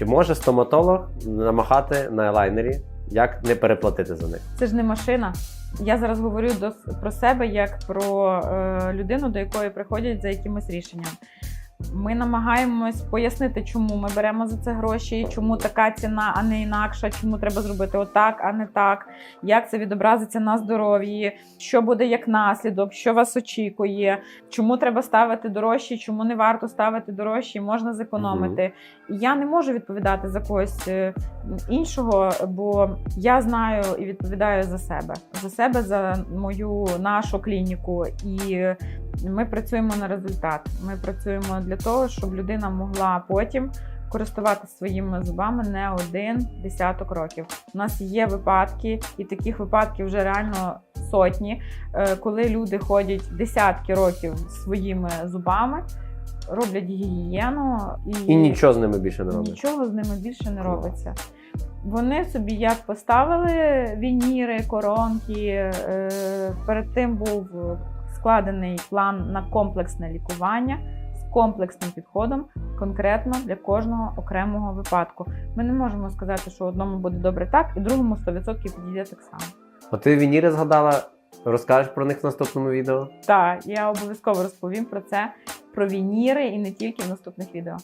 Чи може стоматолог намахати на елайнері, як не переплатити за них? Це ж не машина. Я зараз говорю до, про себе як про е, людину, до якої приходять за якимось рішенням. Ми намагаємось пояснити, чому ми беремо за це гроші, чому така ціна, а не інакша, чому треба зробити отак, а не так, як це відобразиться на здоров'ї, що буде як наслідок, що вас очікує, чому треба ставити дорожчі, чому не варто ставити дорожчі, можна зекономити. І я не можу відповідати за когось е, іншого, бо я знаю і відповідаю за себе, за себе, за мою нашу клініку. І ми працюємо на результат. Ми працюємо для того, щоб людина могла потім користуватися своїми зубами не один десяток років. У нас є випадки, і таких випадків вже реально сотні, е, коли люди ходять десятки років своїми зубами, роблять гігієну І нічого з ними більше не робить. Нічого з ними більше не робиться. Вони собі як поставили вініри, коронки. е, Перед тим був складений план на комплексне лікування з комплексним підходом конкретно для кожного окремого випадку. Ми не можемо сказати, що одному буде добре так, і другому 100% підійде так само. А ти вініри згадала, розкажеш про них в наступному відео. Так, я обов'язково розповім про це, про вініри і не тільки в наступних відео.